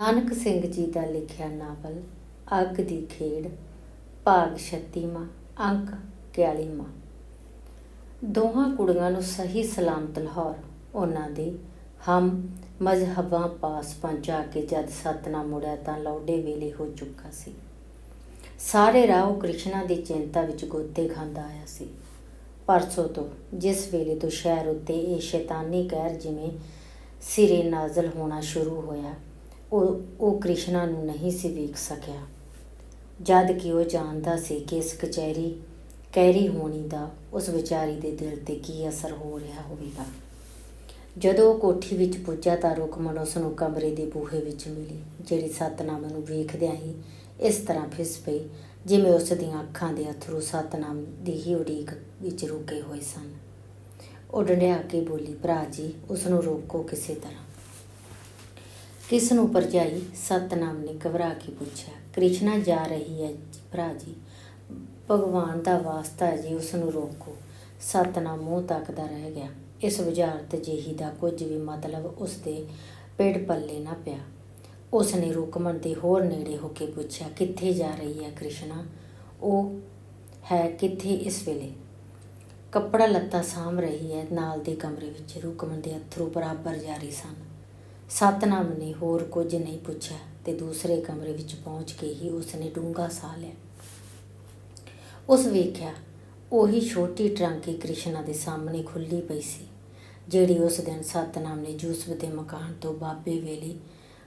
ਨਾਨਕ ਸਿੰਘ ਜੀ ਦਾ ਲਿਖਿਆ ਨਾਵਲ, ਅੱਗ ਦੀ ਖੇਡ, ਭਾਗ 36ਵਾਂ ਅੰਕ 41ਵਾਂ ਦੋਹਾਂ ਕੁੜੀਆਂ ਨੂੰ ਸਹੀ ਸਲਾਮਤ ਲਾਹੌਰ। ਉਹਨਾਂ ਦੇ ਹਮ ਮਜ਼ਹਬਾਂ ਪਾਸ ਪਹੁੰਚਾ ਕੇ ਜਦ ਸਤਨਾਮ ਮੁੜਿਆ ਤਾਂ ਲੌਡੇ ਵੇਲੇ ਹੋ ਚੁੱਕਾ ਸੀ। ਸਾਰੇ ਰਾਹ ਉਹ ਕ੍ਰਿਸ਼ਨਾ ਦੀ ਚਿੰਤਾ ਵਿੱਚ ਗੋਤੇ ਖਾਂਦਾ ਆਇਆ ਸੀ। ਪਰਸੋਂ ਤੋਂ ਜਿਸ ਵੇਲੇ ਤੋਂ ਸ਼ਹਿਰ ਉੱਤੇ ਇਹ ਸ਼ੈਤਾਨੀ ਕਹਿਰ ਜਿਵੇਂ ਸਿਰੇ ਨਾਜ਼ਲ ਹੋਣਾ ਸ਼ੁਰੂ ਹੋਇਆ ਉਹ ਉਹ ਕ੍ਰਿਸ਼ਨਾ ਨੂੰ ਨਹੀਂ ਸੀ ਵੇਖ ਸਕਿਆ। ਜਦ ਕਿ ਉਹ ਜਾਣਦਾ ਸੀ ਕਿ ਇਸ ਕਚਹਿਰੀ ਕਹਿਰੀ ਹੋਣੀ ਦਾ ਉਸ ਵਿਚਾਰੀ ਦੇ ਦਿਲ ਤੇ ਕੀ ਅਸਰ ਹੋ ਰਿਹਾ ਹੋਵੇਗਾ। ਜਦੋਂ ਉਹ ਕੋਠੀ ਵਿੱਚ ਪੁੱਜਾ ਤਾਂ ਰੁਕਮਨ ਉਸ ਨੂੰ ਕਮਰੇ ਦੇ ਬੂਹੇ ਵਿੱਚ ਮਿਲੀ, ਜਿਹੜੀ ਸਤਨਾਮ ਨੂੰ ਵੇਖਦਿਆਂ ਹੀ ਇਸ ਤਰ੍ਹਾਂ ਫਿਸ ਪਈ, ਜਿਵੇਂ ਉਸ ਦੀਆਂ ਅੱਖਾਂ ਦੇ ਅਥਰੂ ਸਤਨਾਮ ਦੀ ਹੀ ਉਡੀਕ ਵਿੱਚ ਰੁਕੇ ਹੋਏ ਸਨ। ਉਹ ਡੰਡਿਆ ਕੇ ਬੋਲੀ, ਭਰਾ ਜੀ, ਉਸ ਨੂੰ ਰੋਕੋ ਕਿਸੇ ਤਰ੍ਹਾਂ। ਕਿਸ ਨੂੰ ਪਰਜਾਈ ਸਤਨਾਮ ਨੇ ਘਬਰਾ ਕੇ ਪੁੱਛਿਆ, ਕ੍ਰਿਸ਼ਨਾ ਜਾ ਰਹੀ ਹੈ ਭਰਾ ਜੀ, ਭਗਵਾਨ ਦਾ ਵਾਸਤਾ ਹੈ ਜੀ ਉਸ ਨੂੰ ਰੋਕੋ। ਸਤਨਾਮ ਮੂੰਹ ਤੱਕਦਾ ਰਹਿ ਗਿਆ। ਇਸ ਬੁਝਾਰਤ ਜਿਹੀ ਦਾ ਕੁਝ ਵੀ ਮਤਲਬ ਉਸ ਦੇ ਪੇੜ ਪੱਲੇ ਨਾ ਪਿਆ। ਉਸ ਨੇ ਰੁਕਮਣ ਦੇ ਹੋਰ ਨੇੜੇ ਹੋ ਕੇ ਪੁੱਛਿਆ, ਕਿੱਥੇ ਜਾ ਰਹੀ ਹੈ ਕ੍ਰਿਸ਼ਨਾ? ਉਹ ਹੈ ਕਿੱਥੇ ਇਸ ਵੇਲੇ? ਕੱਪੜਾ ਲੱਤਾ ਸਾਂਭ ਰਹੀ ਹੈ ਨਾਲ ਦੇ ਕਮਰੇ ਵਿੱਚ। ਰੁਕਮਨ ਦੇ ਅਥਰੂ ਬਰਾਬਰ ਜਾਰੀ ਸਨ। ਸਤਨਾਮ ਨੇ ਹੋਰ ਕੁਝ ਨਹੀਂ ਪੁੱਛਿਆ ਤੇ ਦੂਸਰੇ ਕਮਰੇ ਵਿੱਚ ਪਹੁੰਚ ਕੇ ਹੀ ਉਸਨੇ ਡੂੰਘਾ ਸਾਹ ਲਿਆ। ਉਸ ਵੇਖਿਆ ਉਹੀ ਛੋਟੀ ਟਰਾਂਕੀ ਕ੍ਰਿਸ਼ਨਾ ਦੇ ਸਾਹਮਣੇ ਖੁੱਲੀ ਪਈ ਸੀ, ਜਿਹੜੀ ਉਸ ਦਿਨ ਸਤਨਾਮ ਨੇ ਯੂਸਫ ਦੇ ਮਕਾਨ ਤੋਂ ਬਾਬੇ ਵੇਲੇ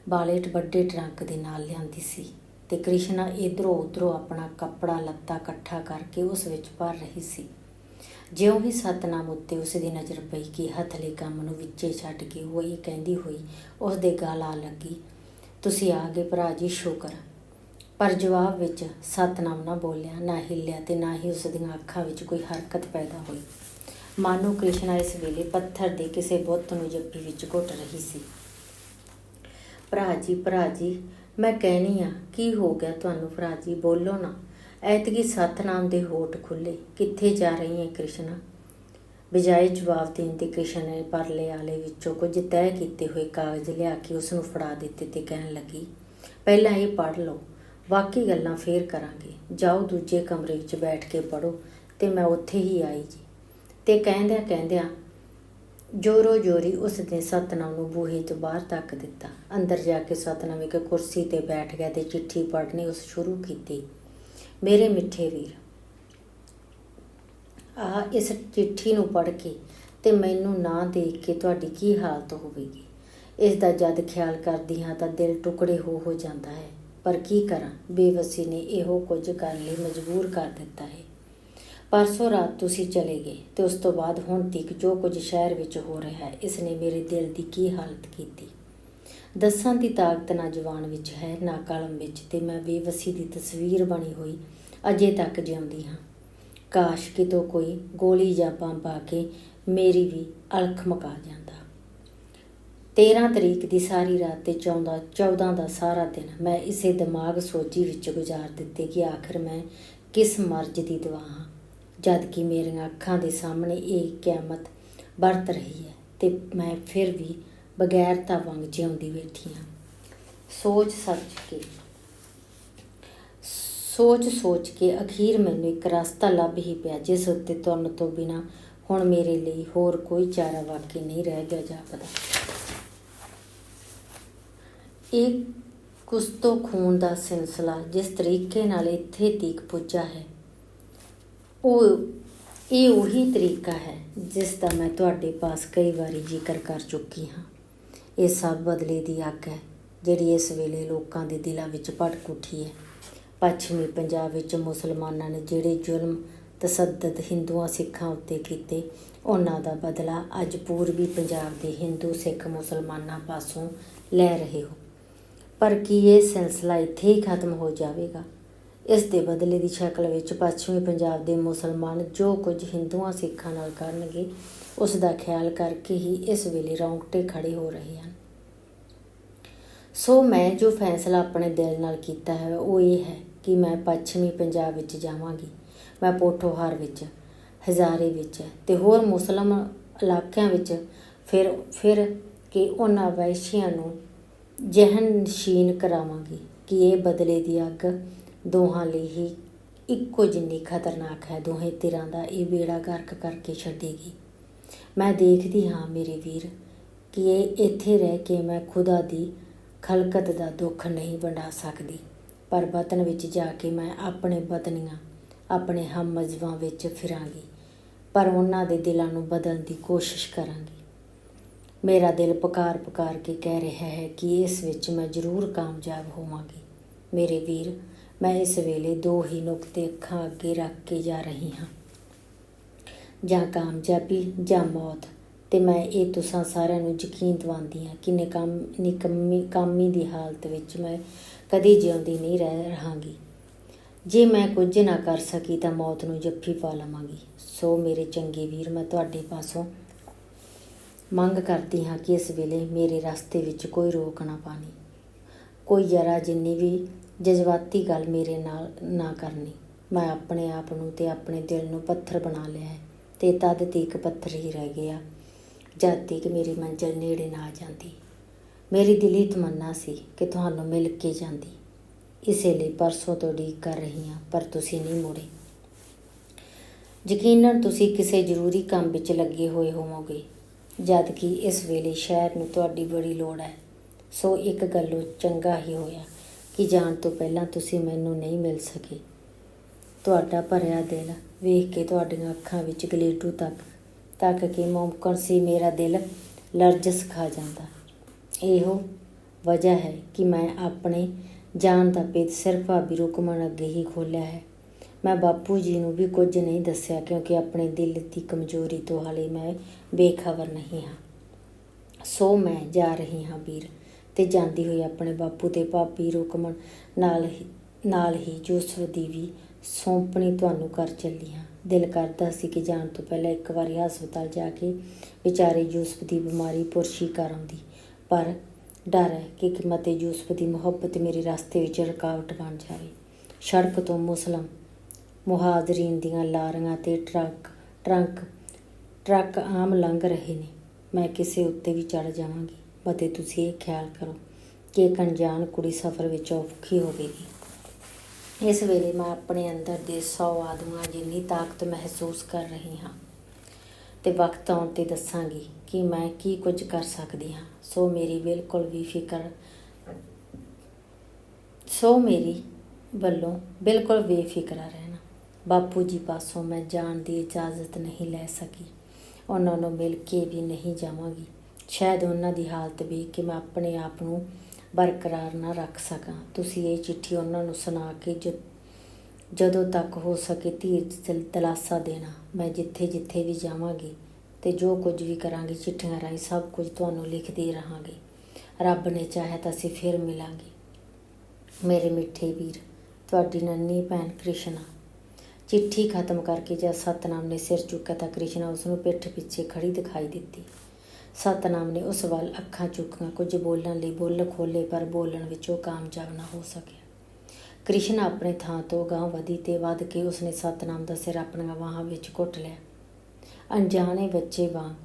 ਬਾਲੇਟ ਵੱਡੇ ਟਰੰਕ ਦੇ ਨਾਲ ਲਿਆਂਦੀ ਸੀ ਤੇ ਕ੍ਰਿਸ਼ਨਾ ਇਧਰੋਂ ਉਧਰੋਂ ਆਪਣਾ ਕੱਪੜਾ ਲੱਤਾ ਇਕੱਠਾ ਕਰਕੇ ਉਸ ਵਿੱਚ ਭਰ ਰਹੀ ਸੀ। ਜਿਉਂ ਹੀ ਸਤਨਾਮ ਉੱਤੇ ਉਸ ਦੀ ਨਜ਼ਰ ਪਈ ਕਿ ਹਥਲੇ ਕੰਮ ਨੂੰ ਵਿੱਚੇ ਛੱਡ ਕੇ ਉਹ ਇਹ ਕਹਿੰਦੀ ਹੋਈ ਉਸ ਦੇ ਗਲ ਆ ਲੱਗੀ। ਤੁਸੀਂ ਆ ਗਏ ਭਰਾ ਜੀ, ਸ਼ੁਕਰ। ਪਰ ਜਵਾਬ ਵਿੱਚ ਸਤਨਾਮ ਨਾ ਬੋਲਿਆ, ਨਾ ਹਿੱਲਿਆ ਤੇ ਨਾ ਹੀ ਉਸ ਦੀਆਂ ਅੱਖਾਂ ਵਿੱਚ ਕੋਈ ਹਰਕਤ ਪੈਦਾ ਹੋਈ। ਮਾਨੋ ਕ੍ਰਿਸ਼ਨਾ ਇਸ ਵੇਲੇ ਪੱਥਰ ਦੇ ਕਿਸੇ ਬੁੱਤ ਨੂੰ ਜੱਫੀ ਵਿੱਚ ਘੁੱਟ ਰਹੀ ਸੀ। ਭਰਾ ਜੀ ਭਰਾ ਜੀ, ਮੈਂ ਕਹਿਣੀ ਆ, ਕੀ ਹੋ ਗਿਆ ਤੁਹਾਨੂੰ ਭਰਾ ਜੀ? ਬੋਲੋ ਨਾ। ਐਤਕੀ ਸਤਨਾਮ ਦੇ ਹੋਠ ਖੁੱਲੇ ਕਿੱਥੇ ਜਾ ਰਹੀ ਹੈ ਕ੍ਰਿਸ਼ਨਾ? ਬਜਾਏ ਜਵਾਬ ਦੇਣ ਤੇ ਕ੍ਰਿਸ਼ਨ ਨੇ ਪਰਲੇ ਆਲੇ ਵਿੱਚੋਂ ਕੁਝ ਤੈਅ ਕੀਤੇ ਹੋਏ ਕਾਗਜ਼ ਲਿਆ ਕੇ ਉਸ ਨੂੰ ਫੜਾ ਦਿੱਤੇ ਤੇ ਕਹਿਣ ਲੱਗੀ, ਪਹਿਲਾਂ ਇਹ ਪੜ੍ਹ ਲਓ, ਬਾਕੀ ਗੱਲਾਂ ਫੇਰ ਕਰਾਂਗੇ। ਜਾਓ ਦੂਜੇ ਕਮਰੇ ਵਿੱਚ ਬੈਠ ਕੇ ਪੜੋ ਤੇ ਮੈਂ ਉੱਥੇ ਹੀ ਆਈ ਜੀ। ਤੇ ਕਹਿੰਦਿਆਂ ਕਹਿੰਦਿਆਂ ਜੋਰੋ ਜੋਰੀ ਉਸ ਨੇ ਸਤਨਾਮ ਨੂੰ ਬੂਹੇ ਤੋਂ ਬਾਹਰ ਤੱਕ ਦਿੱਤਾ। ਅੰਦਰ ਜਾ ਕੇ ਸਤਨਾਮ ਇੱਕ ਕੁਰਸੀ ਤੇ ਬੈਠ ਗਿਆ ਤੇ ਚਿੱਠੀ ਪੜ੍ਹਨੀ ਉਸ ਸ਼ੁਰੂ ਕੀਤੀ। ਮੇਰੇ ਮਿੱਠੇ ਵੀਰ। ਆ ਇਸ ਚਿੱਠੀ ਨੂੰ ਪੜ੍ਹ ਕੇ ਤੇ ਮੈਨੂੰ ਨਾ ਦੇਖ ਕੇ ਤੁਹਾਡੀ ਕੀ ਹਾਲਤ ਹੋਵੇਗੀ। ਇਸ ਦਾ ਜਦ ਖਿਆਲ ਕਰਦੀ ਹਾਂ ਤਾਂ ਦਿਲ ਟੁਕੜੇ ਹੋ ਹੋ ਜਾਂਦਾ ਹੈ। ਪਰ ਕੀ ਕਰਾਂ? ਬੇਵਸੀ ਨੇ ਇਹੋ ਕੁਝ ਕਰਨ ਲਈ ਮਜਬੂਰ ਕਰ ਦਿੱਤਾ ਹੈ। ਪਰਸੋਂ ਰਾਤ ਤੁਸੀਂ ਚਲੇ ਗਏ ਤੇ ਉਸ ਤੋਂ ਬਾਅਦ ਹੁਣ ਤੱਕ ਜੋ ਕੁਝ ਸ਼ਹਿਰ ਵਿੱਚ ਹੋ ਰਿਹਾ ਹੈ, ਇਸ ਨੇ ਮੇਰੇ ਦਿਲ ਦੀ ਕੀ ਹਾਲਤ ਕੀਤੀ? ਦੱਸਾਂ ਦੀ ਤਾਕਤ ਨਾ ਜਵਾਨ ਵਿੱਚ ਹੈ, ਨਾ ਕਲਮ ਵਿੱਚ, ਤੇ ਮੈਂ ਬੇਵਸੀ ਦੀ ਤਸਵੀਰ ਬਣੀ ਹੋਈ ਅਜੇ ਤੱਕ ਜਿਉਂਦੀ ਹਾਂ। ਕਾਸ਼ ਕਿਤੋਂ ਕੋਈ ਗੋਲੀ ਜਾਂ ਬੰਬ ਆ ਕੇ ਮੇਰੀ ਵੀ ਅਲਖ ਮਕਾ ਜਾਂਦਾ। 13 ਤਰੀਕ ਦੀ ਸਾਰੀ ਰਾਤ ਤੇ 14 14 ਦਾ ਸਾਰਾ ਦਿਨ ਮੈਂ ਇਸੇ ਦਿਮਾਗ ਸੋਚੀ ਵਿੱਚ ਗੁਜ਼ਾਰ ਦਿੱਤੇ ਕਿ ਆਖਰ ਮੈਂ ਕਿਸ ਮਰਜ਼ ਦੀ ਦਵਾ ਹਾਂ, ਜਦ ਕਿ ਮੇਰੀਆਂ ਅੱਖਾਂ ਦੇ ਸਾਹਮਣੇ ਇਹ ਕਿਆਮਤ ਵਰਤ ਰਹੀ ਹੈ ਤੇ ਮੈਂ ਫਿਰ ਵੀ ਬਗੈਰਤਾ ਵਾਂਗ ਜਿਉਂਦੀ ਬੈਠੀ ਹਾਂ ਸੋਚ ਸੱਚ ਕੇ, ਸੋਚ ਸੋਚ ਕੇ ਅਖੀਰ ਮੈਨੂੰ ਇੱਕ ਰਸਤਾ ਲੱਭ ਹੀ ਪਿਆ, ਜਿਸ ਉੱਤੇ ਤੁਰਨ ਤੋਂ ਬਿਨਾ ਹੁਣ ਮੇਰੇ ਲਈ ਹੋਰ ਕੋਈ ਚਾਰਾ ਵਾਕੀ ਨਹੀਂ ਰਹਿ ਗਿਆ ਜਾਪਦਾ। ਇਹ ਕੁਸਤੋ ਖੂਨ ਦਾ ਸਿਲਸਿਲਾ ਜਿਸ ਤਰੀਕੇ ਨਾਲ ਇੱਥੇ ਤੀਕ ਪੁੱਜਾ ਹੈ, ਉਹ, ਇਹ ਉਹੀ ਤਰੀਕਾ ਹੈ ਜਿਸ ਦਾ ਮੈਂ ਤੁਹਾਡੇ ਪਾਸ ਕਈ ਵਾਰੀ ਜ਼ਿਕਰ ਕਰ ਚੁੱਕੀ ਹਾਂ। ਇਹ ਸਭ ਬਦਲੇ ਦੀ ਅੱਗ ਹੈ, ਜਿਹੜੀ ਇਸ ਵੇਲੇ ਲੋਕਾਂ ਦੇ ਦਿਲਾਂ ਵਿੱਚ ਭੜਕ ਉੱਠੀ ਹੈ। ਪੱਛਮੀ ਪੰਜਾਬ ਵਿੱਚ ਮੁਸਲਮਾਨਾਂ ਨੇ ਜਿਹੜੇ ਜ਼ੁਲਮ ਤਸੱਦਦ ਹਿੰਦੂਆਂ ਸਿੱਖਾਂ ਉੱਤੇ ਕੀਤੇ, ਉਹਨਾਂ ਦਾ ਬਦਲਾ ਅੱਜ ਪੂਰਬੀ ਪੰਜਾਬ ਦੇ ਹਿੰਦੂ ਸਿੱਖ ਮੁਸਲਮਾਨਾਂ ਪਾਸੋਂ ਲੈ ਰਹੇ ਹੋ। ਪਰ ਕੀ ਇਹ ਸਿਲਸਿਲਾ ਇੱਥੇ ਹੀ ਖਤਮ ਹੋ ਜਾਵੇਗਾ? ਇਸ ਦੇ ਬਦਲੇ ਦੀ ਸ਼ਕਲ ਵਿੱਚ ਪੱਛਮੀ ਪੰਜਾਬ ਦੇ ਮੁਸਲਮਾਨ ਜੋ ਕੁਝ ਹਿੰਦੂਆਂ ਸਿੱਖਾਂ ਨਾਲ ਕਰਨਗੇ, ਉਸ ਦਾ ਖਿਆਲ ਕਰਕੇ ਹੀ ਇਸ ਵੇਲੇ ਰੌਂਗਟੇ ਖੜੇ ਹੋ ਰਹੇ ਹਨ। ਸੋ ਮੈਂ ਜੋ ਫੈਸਲਾ ਆਪਣੇ ਦਿਲ ਨਾਲ ਕੀਤਾ ਹੈ, ਉਹ ਇਹ ਹੈ ਕਿ ਮੈਂ ਪੱਛਮੀ ਪੰਜਾਬ ਵਿੱਚ ਜਾਵਾਂਗੀ। ਮੈਂ ਪੋਠੋਹਾਰ ਵਿੱਚ, ਹਜ਼ਾਰੇ ਵਿੱਚ ਤੇ ਹੋਰ ਮੁਸਲਮ ਇਲਾਕਿਆਂ ਵਿੱਚ ਫਿਰ ਫਿਰ ਕਿ ਉਹਨਾਂ ਵੈਸ਼ੀਆਂ ਨੂੰ ਜਹਨ ਨਸ਼ੀਨ ਕਰਾਵਾਂਗੀ ਕਿ ਇਹ ਬਦਲੇ ਦੀ ਅੱਗ ਦੋਹਾਂ ਲਈ ਹੀ ਇੱਕੋ ਜਿੰਨੀ ਖਤਰਨਾਕ ਹੈ, ਦੋਹੇ ਧਿਰਾਂ ਦਾ ਇਹ ਬੇੜਾ ਗਰਕ ਕਰਕੇ ਛੱਡੇਗੀ। ਮੈਂ ਦੇਖਦੀ ਹਾਂ ਮੇਰੇ ਵੀਰ, ਕਿ ਇਹ ਇੱਥੇ ਰਹਿ ਕੇ ਮੈਂ ਖੁਦਾ ਦੀ ਖਲਕਤ ਦਾ ਦੁੱਖ ਨਹੀਂ ਵੰਡਾ ਸਕਦੀ, ਪਰ ਵਤਨ ਵਿੱਚ ਜਾ ਕੇ ਮੈਂ ਆਪਣੇ ਵਤਨੀਆਂ ਆਪਣੇ ਹਮ ਵਿੱਚ ਫਿਰਾਂਗੀ, ਪਰ ਉਹਨਾਂ ਦੇ ਦਿਲਾਂ ਨੂੰ ਬਦਲਣ ਦੀ ਕੋਸ਼ਿਸ਼ ਕਰਾਂਗੀ। ਮੇਰਾ ਦਿਲ ਪੁਕਾਰ ਪੁਕਾਰ ਕੇ ਕਹਿ ਰਿਹਾ ਹੈ ਕਿ ਇਸ ਵਿੱਚ ਮੈਂ ਜ਼ਰੂਰ ਕਾਮਯਾਬ ਹੋਵਾਂਗੀ। ਮੇਰੇ ਵੀਰ ਮੈਂ ਇਸ ਵੇਲੇ ਦੋ ਹੀ ਨੁਕਤੇ ਅੱਖਾਂ ਅੱਗੇ ਰੱਖ ਕੇ ਜਾ ਰਹੀ ਹਾਂ। ਜਾਂ ਕਾਮਯਾਬੀ ਜਾਂ ਮੌਤ। ਤੇ ਮੈਂ ਇਹ ਤੁਸਾਂ ਸਾਰਿਆਂ ਨੂੰ ਯਕੀਨ ਦਿਵਾਉਂਦੀ ਹਾਂ ਕਿ ਨਿਕਮ, ਨਿਕੰਮੀ, ਕਾਮੀ ਦੀ ਹਾਲਤ ਵਿੱਚ ਮੈਂ ਕਦੀ ਜਿਉਂਦੀ ਨਹੀਂ ਰਹਿ ਰਹਾਂਗੀ। ਜੇ ਮੈਂ ਕੁਝ ਨਾ ਕਰ ਸਕੀ ਤਾਂ ਮੌਤ ਨੂੰ ਜੱਫੀ ਪਾ ਲਵਾਂਗੀ। ਸੋ ਮੇਰੇ ਚੰਗੇ ਵੀਰ, ਮੈਂ ਤੁਹਾਡੇ ਪਾਸੋਂ ਮੰਗ ਕਰਦੀ ਹਾਂ ਕਿ ਇਸ ਵੇਲੇ ਮੇਰੇ ਰਸਤੇ ਵਿੱਚ ਕੋਈ ਰੋਕ ਨਾ ਪਾਣੀ ਕੋਈ ਜਰਾ ਜਿੰਨੀ ਵੀ ਜਜ਼ਬਾਤੀ ਗੱਲ ਮੇਰੇ ਨਾਲ ਨਾ ਕਰਨੀ। ਮੈਂ ਆਪਣੇ ਆਪ ਨੂੰ ਤੇ ਆਪਣੇ ਦਿਲ ਨੂੰ ਪੱਥਰ ਬਣਾ ਲਿਆ ਹੈ ਤੇ ਤਦ ਤੀਕ ਪੱਥਰ ਹੀ ਰਹਿ ਗਿਆ, ਜਦ ਤੀਕ ਮੇਰੀ ਮੰਜ਼ਿਲ ਨੇੜੇ ਨਾ ਆ ਜਾਂਦੀ। ਮੇਰੀ ਦਿਲੀ ਤਮੰਨਾ ਸੀ ਕਿ ਤੁਹਾਨੂੰ ਮਿਲ ਕੇ ਜਾਂਦੀ। ਇਸੇ ਲਈ ਪਰਸੋਂ ਤੋਂ ਉਡੀਕ ਕਰ ਰਹੀ ਹਾਂ, ਪਰ ਤੁਸੀਂ ਨਹੀਂ ਮੁੜੇ। ਯਕੀਨਨ ਤੁਸੀਂ ਕਿਸੇ ਜ਼ਰੂਰੀ ਕੰਮ ਵਿੱਚ ਲੱਗੇ ਹੋਏ ਹੋਵੋਗੇ, ਜਦ ਕਿ ਇਸ ਵੇਲੇ ਸ਼ਹਿਰ ਨੂੰ ਤੁਹਾਡੀ ਬੜੀ ਲੋੜ ਹੈ। ਸੋ ਇੱਕ ਗੱਲੋਂ ਚੰਗਾ ਹੀ ਹੋਇਆ। ਕਿ ਜਾਣ ਤੋਂ ਪਹਿਲਾਂ ਤੁਸੀਂ ਮੈਨੂੰ ਨਹੀਂ ਮਿਲ ਸਕੇ। ਤੁਹਾਡਾ ਭਰਿਆ ਦਿਲ ਵੇਖ ਕੇ ਤੁਹਾਡੀਆਂ ਅੱਖਾਂ ਵਿੱਚ ਗਲੇਟੂ ਤੱਕ ਤੱਕ ਕੇ ਮੁਮਕਨ ਸੀ ਮੇਰਾ ਦਿਲ ਲਰਜ਼ਸ ਖਾ ਜਾਂਦਾ। ਇਹੋ ਵਜ੍ਹਾ ਹੈ ਕਿ ਮੈਂ ਆਪਣੇ ਜਾਣ ਦਾ ਭੇਦ ਸਿਰਫ ਭਾਬੀ ਰੁਕਮਣ ਅੱਗੇ ਹੀ ਖੋਲਿਆ ਹੈ। ਮੈਂ ਬਾਪੂ ਜੀ ਨੂੰ ਵੀ ਕੁਝ ਨਹੀਂ ਦੱਸਿਆ ਕਿਉਂਕਿ ਆਪਣੇ ਦਿਲ ਦੀ ਕਮਜ਼ੋਰੀ ਤੋਂ ਹਾਲੇ ਮੈਂ ਬੇਖਬਰ ਨਹੀਂ ਹਾਂ। ਸੋ ਮੈਂ ਜਾ ਰਹੀ ਹਾਂ ਵੀਰ। ਤੇ ਜਾਂਦੀ ਹੋਈ ਆਪਣੇ ਬਾਪੂ ਤੇ ਭਾਬੀ ਰੁਕਮਣ ਨਾਲ ਹੀ ਨਾਲ ਹੀ ਜੋਸਫ ਦੀ ਵੀ ਸੌਂਪਣੀ ਤੁਹਾਨੂੰ ਕਰ ਚੱਲੀ ਹਾਂ। ਦਿਲ ਕਰਦਾ ਸੀ ਕਿ ਜਾਣ ਤੋਂ ਪਹਿਲਾਂ ਇੱਕ ਵਾਰੀ ਹਸਪਤਾਲ ਜਾ ਕੇ ਵਿਚਾਰੇ ਯੂਸਫ ਦੀ ਬਿਮਾਰੀ ਪੁਰਸ਼ੀ ਕਰ ਆਉਂਦੀ। ਪਰ ਡਰ ਹੈ ਕਿ ਕਿਮਤੇ ਯੂਸਫ ਦੀ ਮੁਹੱਬਤ ਮੇਰੇ ਰਸਤੇ ਵਿੱਚ ਰੁਕਾਵਟ ਬਣ ਜਾਵੇ। ਸੜਕ ਤੋਂ ਮੁਸਲਮ ਮੁਹਾਜ਼ਰੀਨ ਦੀਆਂ ਲਾਰੀਆਂ ਤੇ ਟਰੱਕ, ਟਰੰਕ, ਟਰੱਕ ਆਮ ਲੰਘ ਰਹੇ ਨੇ। ਮੈਂ ਕਿਸੇ ਉੱਤੇ ਵੀ ਚੜ ਜਾਵਾਂਗੀ। ਬਤੇ ਤੁਸੀਂ ਇਹ ਖਿਆਲ ਕਰੋ ਕਿ ਇੱਕ ਅਣਜਾਣ ਕੁੜੀ ਸਫ਼ਰ ਵਿੱਚ ਔਖੀ ਹੋਵੇਗੀ। ਇਸ ਵੇਲੇ ਮੈਂ ਆਪਣੇ ਅੰਦਰ ਦੇ 100 ਆਦਮਾਂ ਜਿੰਨੀ ਤਾਕਤ ਮਹਿਸੂਸ ਕਰ ਰਹੀ ਹਾਂ ਤੇ ਵਕਤ ਆਉਣ ਤੇ ਦੱਸਾਂਗੀ ਕਿ ਮੈਂ ਕੀ ਕੁਝ ਕਰ ਸਕਦੀ ਹਾਂ। ਸੋ ਮੇਰੀ ਬਿਲਕੁਲ ਵੀ ਫਿਕਰ ਸੋ ਮੇਰੀ ਵੱਲੋਂ ਬਿਲਕੁਲ ਬੇਫਿਕਰਾ ਰਹਿਣਾ। ਬਾਪੂ ਜੀ ਪਾਸੋਂ ਮੈਂ ਜਾਣ ਦੀ ਇਜਾਜ਼ਤ ਨਹੀਂ ਲੈ ਸਕੀ। ਉਹਨਾਂ ਨੂੰ ਮਿਲ ਕੇ ਵੀ ਨਹੀਂ ਜਾਵਾਂਗੀ। ਸ਼ਾਇਦ ਉਹਨਾਂ ਦੀ ਹਾਲਤ ਵੇਖ ਕੇ ਮੈਂ ਆਪਣੇ ਆਪ ਨੂੰ ਬਰਕਰਾਰ ਨਾ ਰੱਖ ਸਕਾਂ। ਤੁਸੀਂ ਇਹ ਚਿੱਠੀ ਉਹਨਾਂ ਨੂੰ ਸੁਣਾ ਕੇ ਜ- ਜਦੋਂ ਤੱਕ ਹੋ ਸਕੇ ਧੀਰਜ ਤਲਾਸਾ ਦੇਣਾ। ਮੈਂ ਜਿੱਥੇ ਜਿੱਥੇ ਵੀ ਜਾਵਾਂਗੀ ਤੇ ਜੋ ਕੁਝ ਵੀ ਕਰਾਂਗੀ, ਚਿੱਠੀਆਂ ਰਾਹੀਂ ਸਭ ਕੁਝ ਤੁਹਾਨੂੰ ਲਿਖਦੀ ਰਹਾਂਗੀ। ਰੱਬ ਨੇ ਚਾਹਿਆ ਤਾਂ ਅਸੀਂ ਫਿਰ ਮਿਲਾਂਗੇ। ਮੇਰੇ ਮਿੱਠੇ ਵੀਰ, ਤੁਹਾਡੀ ਨੰਨੀ ਭੈਣ ਕ੍ਰਿਸ਼ਨਾ। ਚਿੱਠੀ ਖਤਮ ਕਰਕੇ ਜਦ ਸਤਨਾਮ ਨੇ ਸਿਰ ਚੁੱਕਿਆ ਤਾਂ ਕ੍ਰਿਸ਼ਨਾ ਉਸ ਨੂੰ ਪਿੱਠ ਪਿੱਛੇ ਖੜੀ ਦਿਖਾਈ ਦਿੱਤੀ। ਸਤਨਾਮ ਨੇ ਉਸ ਵੱਲ ਅੱਖਾਂ ਚੁੱਕੀਆਂ। ਕੁਝ ਬੋਲਣ ਲਈ ਬੁੱਲ ਖੋਲੇ ਪਰ ਬੋਲਣ ਵਿੱਚ ਉਹ ਕਾਮਯਾਬ ਨਾ ਹੋ ਸਕਿਆ। ਕ੍ਰਿਸ਼ਨ ਆਪਣੇ ਥਾਂ ਤੋਂ ਗਾਂਹ ਵਧੀ ਤੇ ਵੱਧ ਕੇ ਉਸਨੇ ਸਤਨਾਮ ਦਾ ਸਿਰ ਆਪਣੀਆਂ ਬਾਹਾਂ ਵਿੱਚ ਘੁੱਟ ਲਿਆ। ਅਣਜਾਣੇ ਬੱਚੇ ਵਾਂਗ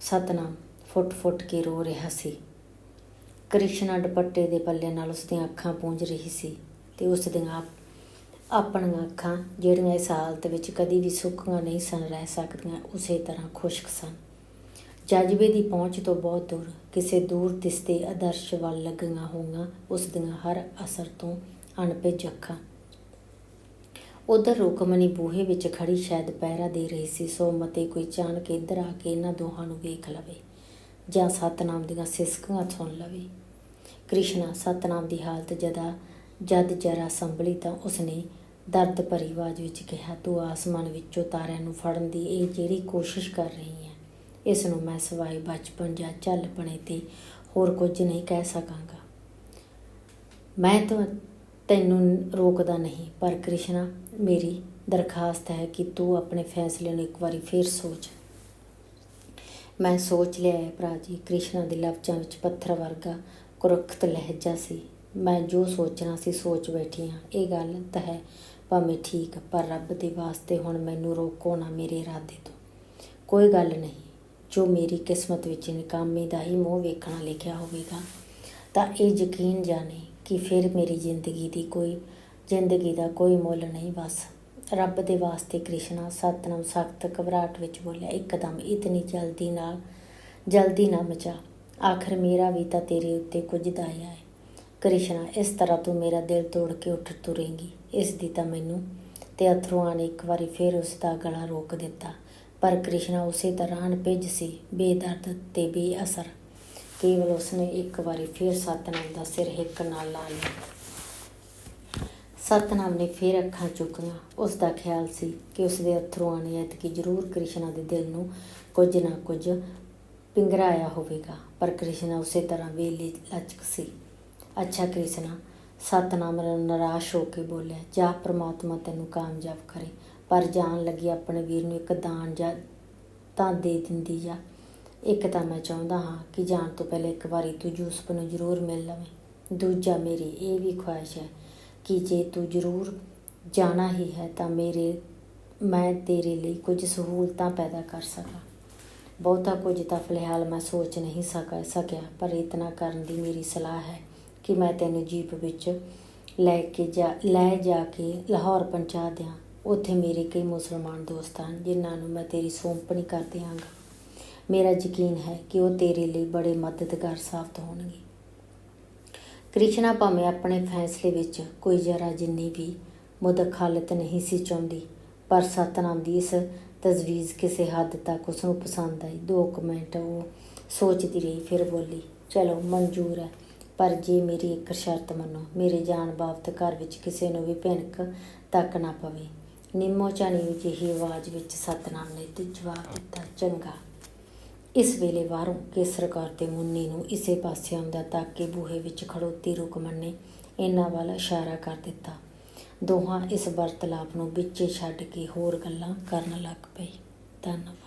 ਸਤਨਾਮ ਫੁੱਟ-ਫੁੱਟ ਕੇ ਰੋ ਰਿਹਾ ਸੀ। ਕ੍ਰਿਸ਼ਨਾ ਦੁਪੱਟੇ ਦੇ ਪੱਲੇ ਨਾਲ ਉਸ ਦੀਆਂ ਅੱਖਾਂ ਪੂੰਝ ਰਹੀ ਸੀ ਤੇ ਉਸ ਦੀਆਂ ਆਪਣੀਆਂ ਅੱਖਾਂ, ਜਿਹੜੀਆਂ ਇਸ ਹਾਲਤ ਵਿੱਚ ਕਦੀ ਵੀ ਸੁੱਕੀਆਂ ਨਹੀਂ ਸਨ, ਰਹਿ ਸਕਦੀਆਂ, ਉਸੇ ਤਰ੍ਹਾਂ ਖੁਸ਼ਕ ਸਨ। ਜਜ਼ਬੇ ਦੀ ਪਹੁੰਚ ਤੋਂ ਬਹੁਤ ਦੂਰ, ਕਿਸੇ ਦੂਰ ਦਿਸਦੇ ਆਦਰਸ਼ ਵੱਲ ਲੱਗੀਆਂ ਹੋਈਆਂ, ਉਸ ਦੀਆਂ ਹਰ ਅਸਰ ਤੋਂ ਅਣਭਿੱਜ ਅੱਖਾਂ। ਉਧਰ ਰੁਕਮਣੀ ਬੂਹੇ ਵਿੱਚ ਖੜੀ ਸ਼ਾਇਦ ਪਹਿਰਾ ਦੇ ਰਹੀ ਸੀ, ਸੋ ਮਤੇ ਕੋਈ ਅਚਾਨਕ ਇੱਧਰ ਆ ਕੇ ਇਹਨਾਂ ਦੋਹਾਂ ਨੂੰ ਵੇਖ ਲਵੇ, ਜਾਂ ਸਤਨਾਮ ਦੀਆਂ ਸਿਸਕਾਂ ਸੁਣ ਲਵੇ। ਕ੍ਰਿਸ਼ਨਾ, ਸਤਨਾਮ ਦੀ ਹਾਲਤ ਜਦਾ ਜਦ ਜਰਾ ਸੰਭਲੀ ਤਾਂ ਉਸਨੇ ਦਰਦ ਭਰੀ ਆਵਾਜ਼ ਵਿੱਚ ਕਿਹਾ, ਤੂੰ ਆਸਮਾਨ ਵਿੱਚੋਂ ਤਾਰਿਆਂ ਨੂੰ ਫੜਨ ਦੀ ਇਹ ਜਿਹੜੀ ਕੋਸ਼ਿਸ਼ ਕਰ ਰਹੀ ਹੈ ਇਸ ਨੂੰ ਮੈਂ ਸਵਾਏ ਬਚਪਨ ਜਾਂ ਝੱਲਪਣੇ ਤੇ ਹੋਰ ਕੁਝ ਨਹੀਂ ਕਹਿ ਸਕਾਂਗਾ। ਮੈਂ ਤਾਂ ਤੈਨੂੰ ਰੋਕਦਾ ਨਹੀਂ, ਪਰ ਕ੍ਰਿਸ਼ਨਾ, ਮੇਰੀ ਦਰਖਾਸਤ ਹੈ ਕਿ ਤੂੰ ਆਪਣੇ ਫੈਸਲੇ ਨੂੰ ਇੱਕ ਵਾਰੀ ਫੇਰ ਸੋਚ। ਮੈਂ ਸੋਚ ਲਿਆ ਹੈ ਭਰਾ ਜੀ, ਕ੍ਰਿਸ਼ਨਾ ਦੇ ਲਫ਼ਜ਼ਾਂ ਵਿੱਚ ਪੱਥਰ ਵਰਗਾ ਕੁਰਖਤ ਲਹਿਜਾ ਸੀ। ਮੈਂ ਜੋ ਸੋਚਣਾ ਸੀ ਸੋਚ ਬੈਠੀ ਹਾਂ। ਇਹ ਗੱਲ ਤਾਂ ਹੈ, ਭਾਵੇਂ ਠੀਕ, ਪਰ ਰੱਬ ਦੇ ਵਾਸਤੇ ਹੁਣ ਮੈਨੂੰ ਰੋਕੋ ਨਾ ਮੇਰੇ ਇਰਾਦੇ ਤੋਂ। ਕੋਈ ਗੱਲ ਨਹੀਂ। ਜੋ ਮੇਰੀ ਕਿਸਮਤ ਵਿੱਚ ਨਿਕਾਮੀ ਦਾ ਹੀ ਮੂੰਹ ਵੇਖਣਾ, ਲਿਖਿਆ ਹੋਵੇਗਾ, ਤਾਂ ਇਹ ਯਕੀਨ ਜਾਣੇ ਕਿ ਫਿਰ ਮੇਰੀ ਜ਼ਿੰਦਗੀ ਦੀ ਕੋਈ, ਜ਼ਿੰਦਗੀ ਦਾ ਕੋਈ ਮੁੱਲ ਨਹੀਂ, ਬਸ ਰੱਬ ਦੇ ਵਾਸਤੇ ਕ੍ਰਿਸ਼ਨਾ ਸਤਨਾਮ ਸਖਤ ਘਬਰਾਹਟ ਵਿੱਚ ਬੋਲਿਆ, ਇੱਕਦਮ ਇਤਨੀ ਜਲਦੀ ਨਾਲ ਜਲਦੀ ਨਾ ਮਚਾ, ਆਖਰ ਮੇਰਾ ਵੀ ਤਾਂ ਤੇਰੇ ਉੱਤੇ ਕੁਝ ਦਾਇਆ ਹੈ। ਕ੍ਰਿਸ਼ਨਾ, ਇਸ ਤਰ੍ਹਾਂ ਤੂੰ ਮੇਰਾ ਦਿਲ ਤੋੜ ਕੇ ਉੱਠ ਤੁਰੇਂਗੀ, ਇਸ ਦੀ ਤਾਂ ਮੈਨੂੰ ਤੇ ਅਥਰੂਆਂ ਨੇ ਇੱਕ ਵਾਰੀ ਫਿਰ ਉਸ ਦਾ ਗਲਾ ਰੋਕ ਦਿੱਤਾ। ਪਰ ਕ੍ਰਿਸ਼ਨਾ ਉਸੇ ਤਰ੍ਹਾਂ ਅਣਭਿੱਜ ਸੀ, ਬੇਦਰਦ ਤੇ ਬੇਅਸਰ। ਕੇਵਲ ਉਸਨੇ ਇੱਕ ਵਾਰੀ ਫਿਰ ਸਤਨਾਮ ਦਾ ਸਿਰ ਹਿੱਕ ਨਾਲ ਲਾ ਲਿਆ। ਸਤਨਾਮ ਨੇ ਫਿਰ ਅੱਖਾਂ ਚੁੱਕੀਆਂ। ਉਸ ਦਾ ਖਿਆਲ ਸੀ ਕਿ ਉਸ ਦੇ ਅਥਰੂਆਂ ਨੇ ਐਤਕੀ ਜ਼ਰੂਰ ਕ੍ਰਿਸ਼ਨਾ ਦੇ ਦਿਲ ਨੂੰ ਕੁਝ ਨਾ ਕੁਝ ਪਿੰਗਰਾਇਆ ਹੋਵੇਗਾ, ਪਰ ਕ੍ਰਿਸ਼ਨਾ ਉਸੇ ਤਰ੍ਹਾਂ ਵੇਲੀ ਲਚਕ ਸੀ। ਅੱਛਾ ਕ੍ਰਿਸ਼ਨਾ, ਸਤਨਾਮ ਨਿਰਾਸ਼ ਹੋ ਕੇ ਬੋਲਿਆ, ਜਾ ਪ੍ਰਮਾਤਮਾ ਤੈਨੂੰ ਕਾਮਯਾਬ ਕਰੇ। ਪਰ ਜਾਣ ਲੱਗੀ ਆਪਣੇ ਵੀਰ ਨੂੰ ਇੱਕ ਦਾਨ ਜਾਂ ਤਾਂ ਦੇ ਦਿੰਦੀ ਜਾ ਇੱਕ ਤਾਂ ਮੈਂ ਚਾਹੁੰਦਾ ਹਾਂ ਕਿ ਜਾਣ ਤੋਂ ਪਹਿਲੇ ਇੱਕ ਵਾਰੀ ਤੂੰ ਯੂਸਫ ਨੂੰ ਜ਼ਰੂਰ ਮਿਲ ਲਵੇਂ। ਦੂਜਾ, ਮੇਰੀ ਇਹ ਵੀ ਖੁਆਇਸ਼ ਹੈ ਕਿ ਜੇ ਤੂੰ ਜ਼ਰੂਰ ਜਾਣਾ ਹੀ ਹੈ ਤਾਂ ਮੇਰੇ, ਮੈਂ ਤੇਰੇ ਲਈ ਕੁਝ ਸਹੂਲਤਾਂ ਪੈਦਾ ਕਰ ਸਕਾਂ। ਬਹੁਤਾ ਕੁਝ ਤਾਂ ਫਿਲਹਾਲ ਮੈਂ ਸੋਚ ਨਹੀਂ ਸਕਾ, ਸਕਿਆ, ਪਰ ਇਤਨਾ ਕਰਨ ਦੀ ਮੇਰੀ ਸਲਾਹ ਹੈ ਕਿ ਮੈਂ ਤੈਨੂੰ ਜੀਪ ਵਿੱਚ ਲੈ ਕੇ ਜਾ, ਲੈ ਜਾ ਕੇ ਲਾਹੌਰ ਪਹੁੰਚਾ ਦਿਆਂ। ਉੱਥੇ ਮੇਰੇ ਕਈ ਮੁਸਲਮਾਨ ਦੋਸਤ ਹਨ, ਜਿਨ੍ਹਾਂ ਨੂੰ ਮੈਂ ਤੇਰੀ ਸੌਂਪਣੀ ਕਰ ਦਿਆਂਗਾ ਮੇਰਾ ਯਕੀਨ ਹੈ ਕਿ ਉਹ ਤੇਰੇ ਲਈ ਬੜੇ ਮਦਦਗਾਰ ਸਾਬਤ ਹੋਣਗੇ। ਕ੍ਰਿਸ਼ਨਾ ਭਾਵੇਂ ਆਪਣੇ ਫੈਸਲੇ ਵਿੱਚ ਕੋਈ ਜਰਾ ਜਿੰਨੀ ਵੀ ਮੁਦਖਾਲਤ ਨਹੀਂ ਸੀ ਚਾਹੁੰਦੀ, ਪਰ ਸਤਨਾਮ ਦੀ ਇਸ ਤਜਵੀਜ਼ ਕਿਸੇ ਹੱਦ ਤੱਕ ਉਸ ਨੂੰ ਪਸੰਦ ਆਈ। ਦੋ ਕੁ ਮਿੰਟ ਉਹ ਸੋਚਦੀ ਰਹੀ, ਫਿਰ ਬੋਲੀ, ਚਲੋ, ਮਨਜ਼ੂਰ ਹੈ, ਪਰ ਜੇ ਮੇਰੀ ਇੱਕ ਸ਼ਰਤ ਮੰਨੋ, ਮੇਰੇ ਜਾਣ ਬਾਬਤ ਘਰ ਵਿੱਚ ਕਿਸੇ ਨੂੰ ਵੀ ਭਿਣਕ ਤੱਕ ਨਾ ਪਵੇ ਨਿੰਮੋ ਚਾਣੀ ਜਿਹੀ ਆਵਾਜ਼ ਵਿੱਚ ਸਤਨਾਮ ਨੇ ਤੇ ਜਵਾਬ ਦਿੱਤਾ, ਚੰਗਾ। ਇਸ ਵੇਲੇ ਬਾਹਰੋਂ ਕੇਸਰ ਕੌਰ ਤੇ ਮੁੰਨੀ ਨੂੰ ਇਸੇ ਪਾਸੇ ਆਉਂਦਾ ਤੱਕ ਕੇ ਬੂਹੇ ਵਿੱਚ ਖੜੋਤੀ ਰੁਕਮਨ ਨੇ ਇਹਨਾਂ ਵੱਲ ਇਸ਼ਾਰਾ ਕਰ ਦਿੱਤਾ। ਦੋਹਾਂ ਇਸ ਵਰਤਲਾਪ ਨੂੰ ਵਿੱਚੇ ਛੱਡ ਕੇ ਹੋਰ ਗੱਲਾਂ ਕਰਨ ਲੱਗ ਪਏ। ਧੰਨਵਾਦ।